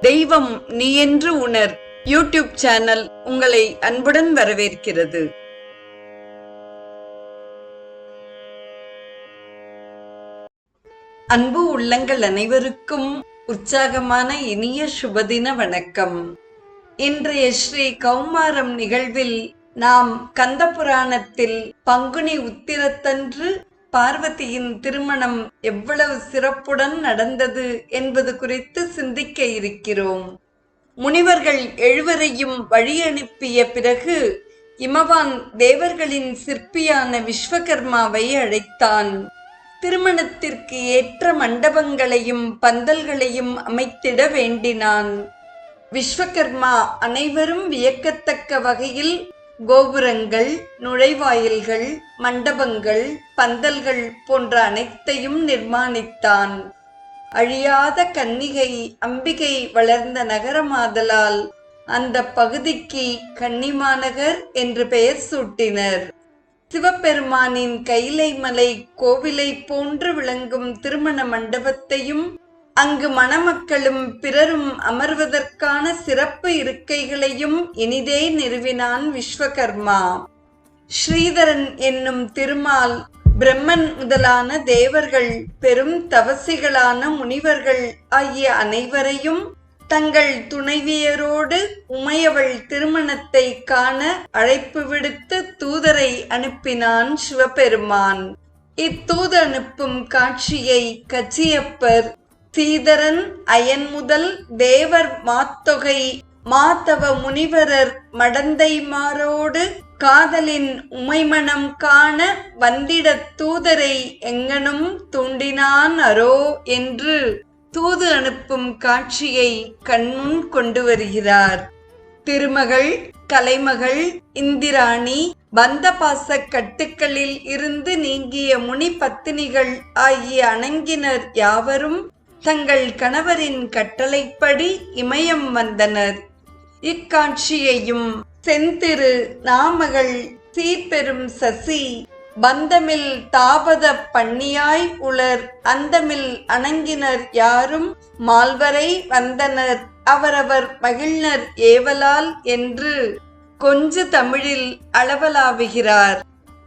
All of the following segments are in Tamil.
தெய்வம் நீ என்று உணர். யூடியூப் சேனல் உங்களை அன்புடன் வரவேற்கிறது. அன்பு உள்ளங்கள் அனைவருக்கும் உற்சாகமான இனிய சுபதின வணக்கம். இன்றைய ஸ்ரீ கௌமாரம் நிகழ்வில் நாம் கந்த புராணத்தில் பங்குனி உத்திரத்தன்று பார்வதியின் திருமணம் எவ்வளவு சிறப்புடன் நடந்தது என்பது குறித்து சிந்திக்க இருக்கிறோம். முனிவர்கள் எழுவரையும் வழியனுப்பிய பிறகு இமவான் தேவர்களின் சிற்பியான விஸ்வகர்மாவை அழைத்தான். திருமணத்திற்கு ஏற்ற மண்டபங்களையும் பந்தல்களையும் அமைத்திட வேண்டினான். விஸ்வகர்மா அனைவரும் வியக்கத்தக்க வகையில் கோபுரங்கள் நுழைவாயில்கள் மண்டபங்கள் பந்தல்கள் போன்ற அனைத்தையும் நிர்மாணித்தான். அழியாத கன்னிகை அம்பிகை வளர்ந்த நகரமாதலால் அந்த பகுதிக்கு கன்னிமாநகர் என்று பெயர் சூட்டினர். சிவபெருமானின் கைலை மலை கோவிலை போன்று விளங்கும் திருமண மண்டபத்தையும் அங்கு மணமக்களும் பிறரும் அமர்வதற்கான சிறப்பு இருக்கைகளையும் இனிதே நிறுவினான் விஸ்வகர்மா. ஸ்ரீதரன் என்னும் திருமால் பிரம்மன் முதலான தேவர்கள் பெரும் தவசிகளான முனிவர்கள் ஆகிய அனைவரையும் தங்கள் துணைவியரோடு உமையவள் திருமணத்தை காண அழைப்பு விடுத்து தூதரை அனுப்பினான் சிவபெருமான். இத்தூது அனுப்பும் காட்சியை கச்சியப்பர் சீதரன் அயன் முதல் தேவர் மாத்தொகை மாதவ முனிவரர் மடந்தைமாரோடு காதலின் உமைமணம் காண வந்திட தூதரை எங்கனும் தூண்டினான் அரோ என்று தூது அனுப்பும் காட்சியை கண்முன் கொண்டு வருகிறார். திருமகள் கலைமகள் இந்திராணி பந்தபாச கட்டுக்களில் இருந்து நீங்கிய முனி பத்தினிகள் ஆகிய அணங்கினர் யாவரும் தங்கள் கணவரின் கட்டளைப்படி இமயம் வந்தனர். இக்காட்சியையும் செந்திரு நாமகள் சீர்பெரும் சசி பந்தமில் தாபத பண்ணியாய் உளர் அந்தமில் அணங்கினர் யாரும் மால்வரை வந்தனர். அவரவர் மகிழ்னர் ஏவலால் என்று கொஞ்சு தமிழில் அளவலாவுகிறார்.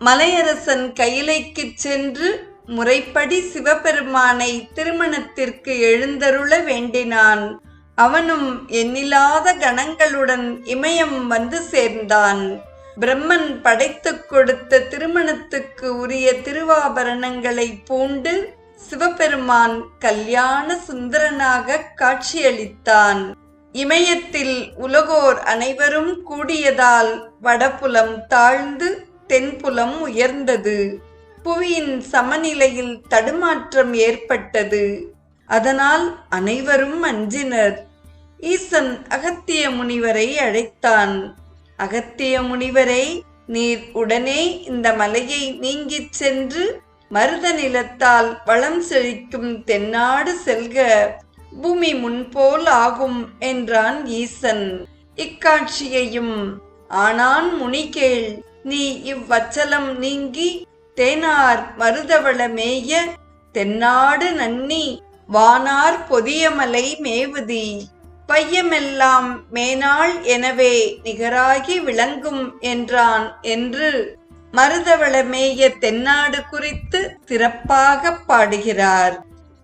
மலையரசன் கையிலைக்குச் சென்று முறைப்படி சிவபெருமானை திருமணத்திற்கு எழுந்தருள வேண்டினான். அவனும் எண்ணில்லாத கணங்களுடன் இமயம் வந்து சேர்ந்தான். பிரம்மன் படைத்துக் கொடுத்த திருமணத்துக்கு உரிய திருவாபரணங்களை பூண்டு சிவபெருமான் கல்யாண சுந்தரனாக காட்சியளித்தான். இமயத்தில் உலகோர் அனைவரும் கூடியதால் வடபுலம் தாழ்ந்து தென்புலம் உயர்ந்தது. புவியின் சமநிலையில் தடுமாற்றம் ஏற்பட்டது. அதனால் அனைவரும் அஞ்சினர். ஈசன் அகத்திய முனிவரை அழைத்தான். அகத்திய முனிவரை நீர் உடனே இந்த மலையை நீங்கிச் சென்று மருத நிலத்தால் வளம் செழிக்கும் தென்னாடு செல்க. பூமி முன்போல் ஆகும் என்றான் ஈசன். இக்காட்சியையும். ஆனான் முனிகேள் நீ இவ்வச்சலம் நீங்கி தேனார் மருதவள மேய தென்னாடு நன்னி வானார் பொதியமலை மேவுதி. பையமெல்லாம் மேனாள் எனவே நிகராகி விளங்கும் என்றான் என்று மருதவளமேய தென்னாடு குறித்து சிறப்பாக பாடுகிறார்.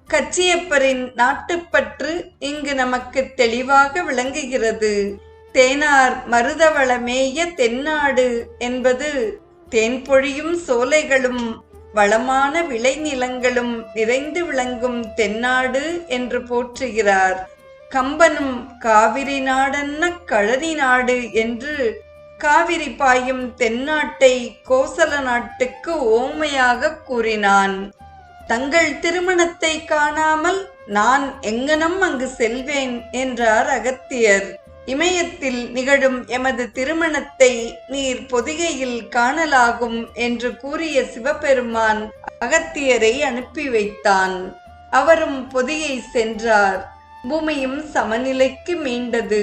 கச்சியப்பரின் நாட்டுப்பற்று இங்கு நமக்கு தெளிவாக விளங்குகிறது. தேனார் மருதவளமேய தென்னாடு என்பது தேன்பொழியும் சோலைகளும் வளமான விளைநிலங்களும் நிறைந்து விளங்கும் தென்னாடு என்று போற்றுகிறார். கம்பனும் காவிரி நாடன்ன கழனி நாடு என்று காவிரி பாயும் தென்னாட்டை கோசல நாட்டுக்கு ஓமையாக கூறினான். தங்கள் திருமணத்தை காணாமல் நான் எங்கனம் அங்கு செல்வேன் என்றார் அகத்தியர். இமயத்தில் நிகழும் எமது திருமணத்தை நீர் பொதிகையில் காணலாகும் என்று கூறிய சிவபெருமான் அகத்தியரை அனுப்பி வைத்தான். அவரும் பொதிகை சென்றார். பூமியும் சமநிலைக்கு மீண்டது.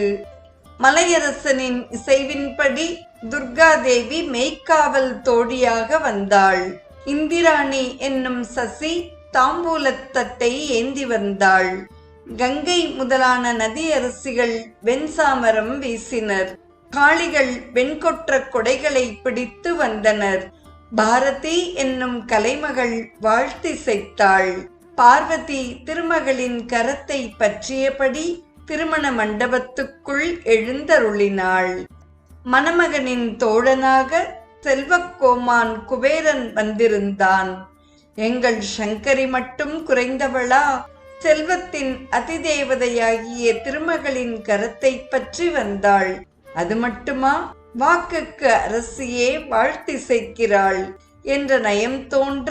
மலையரசனின் இசைவின்படி துர்காதேவி மெய்க்காவல் தோழியாக வந்தாள். இந்திராணி என்னும் சசி தாம்பூலத்தட்டை ஏந்தி வந்தாள். கங்கை முதலான நதி அரசிகள் வெண்சாமரம் வீசினர். காளிகள் வெண்கொற்ற கொடைகளை பிடித்து வந்தனர். பாரதி என்னும் கலைமகள் வாழ்த்திசைத்தாள் பார்வதி திருமகளின் கரத்தை பற்றியபடி திருமண மண்டபத்துக்குள் எழுந்தருளினாள். மணமகனின் தோழனாக செல்வக்கோமான் குபேரன் வந்திருந்தான். எங்கள் சங்கரி மட்டும் குறைந்தவளா? செல்வத்தின் அதிதேவதையாகிய திருமகளின் கரத்தை பற்றி வந்தாள். அது மட்டுமா? வாக்குக்கு அரசியே வாழ்த்திசைக்கிறாள் என்ற நயம் தோன்ற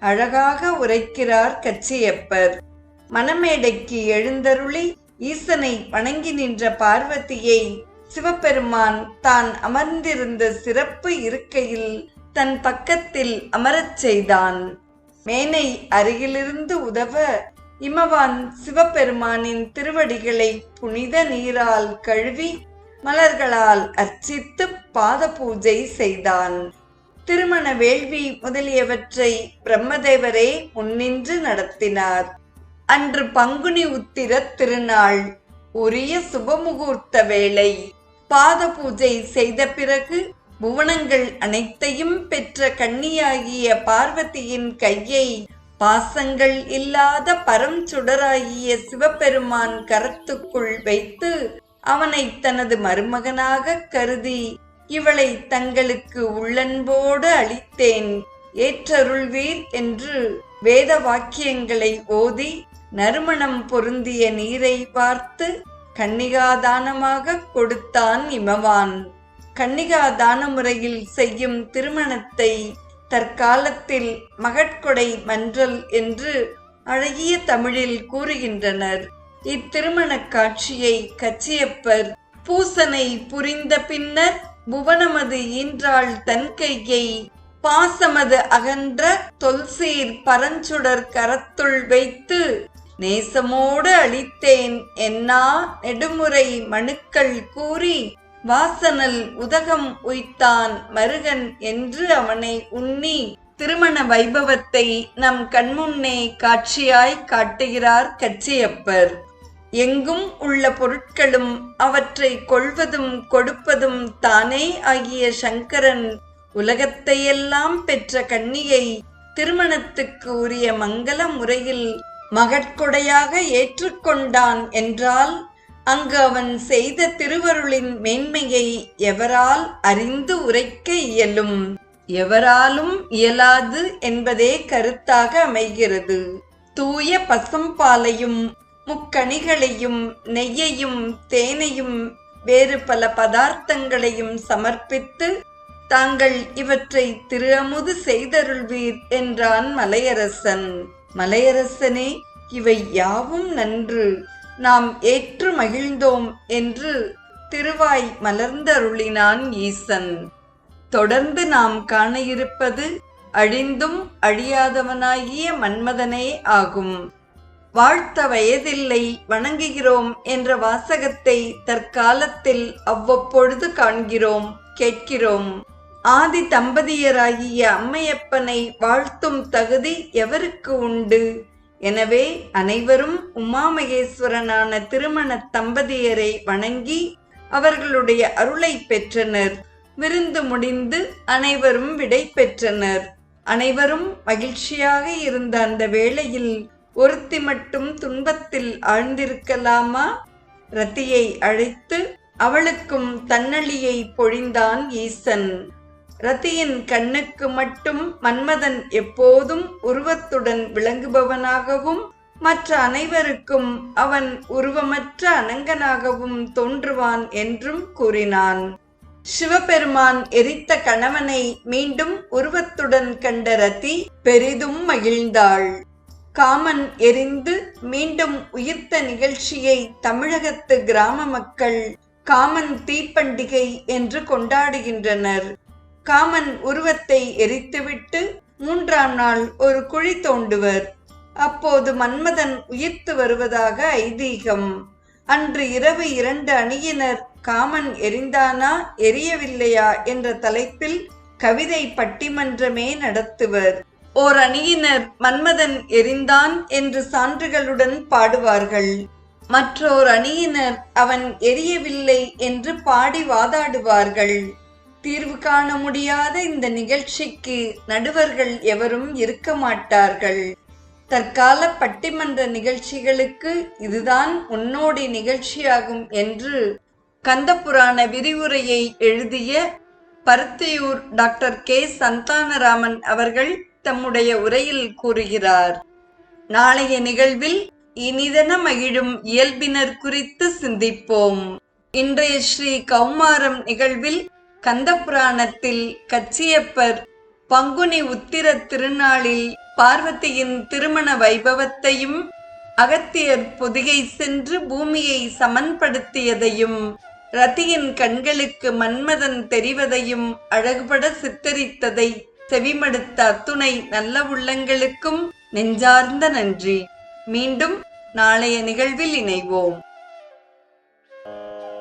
அழகாக உரைக்கிறார் கச்சியப்பர். மணமேடைக்கு எழுந்தருளி ஈசனை வணங்கி நின்ற பார்வதியை சிவபெருமான் தான் அமர்ந்திருந்த சிறப்பு இருக்கையில் தன் பக்கத்தில் அமரச் செய்தான். மேனை அருகிலிருந்து உதவ இமவான் சிவபெருமானின் திருவடிகளை புனித நீரால் கழுவி மலர்களால் அர்ச்சித்து பாத பூஜை செய்தான். திருமண வேள்வி முதலியவற்றை பிரம்மதேவரே முன்னின்று நடத்தினார். அன்று பங்குனி உத்திர திருநாள் உரிய சுபமுகூர்த்த வேளை. பாத பூஜை செய்த பிறகு புவனங்கள் அனைத்தையும் பெற்ற கன்னியாகிய பார்வதியின் கையை பாசங்கள் இல்லாத பரம் சுடராகிய சிவபெருமான் கரத்துக்குள் வைத்து அவனை தனது மருமகனாக கருதி இவளை தங்களுக்கு உள்ளன்போடு அளித்தேன். ஏற்றருள்வீர் என்று வேத வாக்கியங்களை ஓதி நறுமணம் பொருந்திய நீரை பார்த்து கன்னிகாதானமாக கொடுத்தான் இமவான். கன்னிகாதான முறையில் செய்யும் திருமணத்தை தற்காலத்தில் மகட்கொடை மன்றல் என்று அழகிய தமிழில் கூறுகின்றனர். இத்திருமணக் காட்சியை கச்சியப்பர் பூசனை புரிந்த பின்னர் புவனமது ஈன்றாள் தன் கையை பாசமது அகன்ற தொல்சீர் பரஞ்சுடர் கரத்துள் வைத்து நேசமோடு அளித்தேன் என்னா நெடுமுறை மனுக்கள் கூறி வாசனல் உதகம் உய்த்தான் மருகன் என்று அவனை உண்ணி திருமண வைபவத்தை நம் கண்முன்னே காட்சியாய் காட்டுகிறார் கச்சியப்பர். எங்கும் உள்ள பொருட்களும் அவற்றை கொள்வதும் கொடுப்பதும் தானே ஆகிய சங்கரன் உலகத்தையெல்லாம் பெற்ற கன்னியை திருமணத்துக்கு உரிய மங்கள முறையில் மகட்கொடையாக ஏற்றுக்கொண்டான் என்றால் அங்கு அவன் செய்த திருவருளின் மேன்மையை எவரால் அறிந்து உரைக்க இயலும்? எவராலும் இயலாது என்பதே கருத்தாக அமைகிறது. தூய பசும்பாலையும் முக்கணிகளையும் நெய்யையும் தேனையும் வேறு பல பதார்த்தங்களையும் சமர்ப்பித்து தாங்கள் இவற்றை திரு அமுது செய்தருள்வீர் என்றான் மலையரசன். மலையரசனே இவை யாவும் நன்று. நாம் ஏற்று மகிழ்ந்தோம் என்று திருவாய் மலர்ந்தருளினான் ஈசன். தொடர்ந்து நாம் காண இருப்பது அழிந்தும் அழியாதவனாகிய மன்மதனே ஆகும். வாழ்த்த வயதில்லை வணங்குகிறோம் என்ற வாசகத்தை தற்காலத்தில் அவ்வப்பொழுது காண்கிறோம் கேட்கிறோம். ஆதி தம்பதியராகிய அம்மையப்பனை வாழ்த்தும் தகுதி எவருக்கு உண்டு? எனவே அனைவரும் உமாமகேஸ்வரனான திருமண தம்பதியரை வணங்கி அவர்களுடைய அருளை பெற்றனர். விருந்து முடிந்து அனைவரும் விடை பெற்றனர். அனைவரும் மகிழ்ச்சியாக இருந்த அந்த வேளையில் ஒருத்தி மட்டும் துன்பத்தில் ஆழ்ந்திருக்கலாமா? ரத்தியை அழைத்து அவளுக்கும் தன்னழியை பொழிந்தான் ஈசன். ரத்தியின் கண்ணுக்கு மட்டும் மன்மதன் எப்போதும் உருவத்துடன் விளங்குபவனாகவும் மற்ற அனைவருக்கும் அவன் உருவமற்ற அனங்கனாகவும் தோன்றுவான் என்றும் கூறினான். சிவபெருமான் எரித்த கணவனை மீண்டும் உருவத்துடன் கண்ட ரதி பெரிதும் மகிழ்ந்தாள். காமன் எரிந்து மீண்டும் உயிர்த்த நிகழ்ச்சியை தமிழகத்து கிராம மக்கள் காமன் தீப்பண்டிகை என்று கொண்டாடுகின்றனர். காமன் உருவத்தை எரித்துவிட்டு மூன்றாம் நாள் ஒரு குழி தோண்டுவர். அப்போது மன்மதன் உயிர்த்து வருவதாக ஐதீகம். அன்று இரவு இரண்டு அணியினர் காமன் எரிந்தானா எரியவில்லையா என்ற தலைப்பில் கவிதை பட்டிமன்றமே நடத்துவர். ஓர் அணியினர் மன்மதன் எரிந்தான் என்று சான்றுகளுடன் பாடுவார்கள். மற்றோர் அணியினர் அவன் எரியவில்லை என்று பாடி வாதாடுவார்கள். தீர்வு காண முடியாத இந்த நிகழ்ச்சிக்கு நடுவர்கள் எவரும் இருக்க மாட்டார்கள். தற்கால பட்டிமன்ற நிகழ்ச்சிகளுக்கு இதுதான் முன்னோடி நிகழ்ச்சியாகும் என்று கந்தபுராண விரிவுரையை எழுதிய பருத்தியூர் டாக்டர் கே. சந்தானராமன் அவர்கள் தம்முடைய உரையில் கூறுகிறார். நாளைய நிகழ்வில் இனிதன மகிழும் இயல்பினர் குறித்து சிந்திப்போம். இன்றைய ஸ்ரீ கௌமாரம் நிகழ்வில் கந்தபுராணத்தில் கச்சியப்பர் பங்குனி உத்திர திருநாளில் பார்வதியின் திருமண வைபவத்தையும் அகத்தியர் பொதிகை சென்று பூமியை சமன்படுத்தியதையும் ரதியின் கண்களுக்கு மன்மதன் தெரிவதையும் அழகுபட சித்தரித்ததை செவிமடுத்த அத்துணை நல்ல உள்ளங்களுக்கும் நெஞ்சார்ந்த நன்றி. மீண்டும் நாளைய நிகழ்வில் இணைவோம்.